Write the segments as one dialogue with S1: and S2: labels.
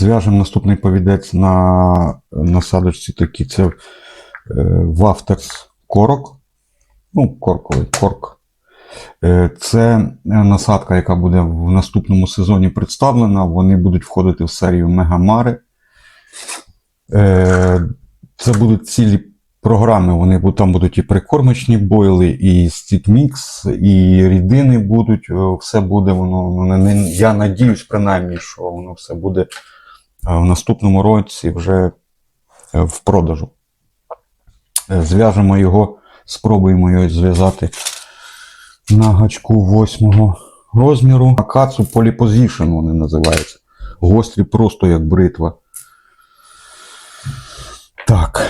S1: Зв'яжемо наступний повідець на насадочці такі. Це е, Вафтерс корок. Ну, корковий корк. Е, Це насадка, яка буде в наступному сезоні представлена. Вони будуть входити в серію Мегамари. Е, Це будуть цілі програми. Вони там будуть і прикормочні бойли, і стікмікс, і рідини будуть. Е, Все буде воно. ну, Я надіюсь, принаймні, що воно все буде е, в наступному році вже е, в продажу. Е, Зв'яжемо його, спробуємо його зв'язати на гачку восьмого розміру. Акацу Polyposition вони називаються. Гострі просто як бритва. Так.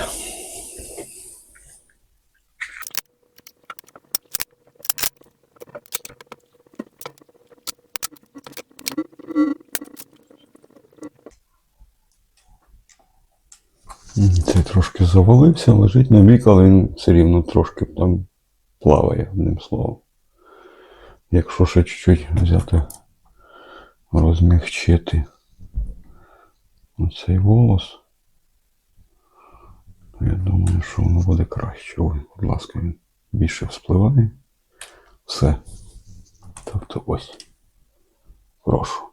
S1: Цей трошки завалився, лежить на бік, але він все рівно трошки там плаває, одним словом. Якщо ще чуть-чуть взяти, розмягчити оцей волос, то я думаю, що воно буде краще. Ой, будь ласка, він більше вспливає. Все. Тобто ось. Прошу.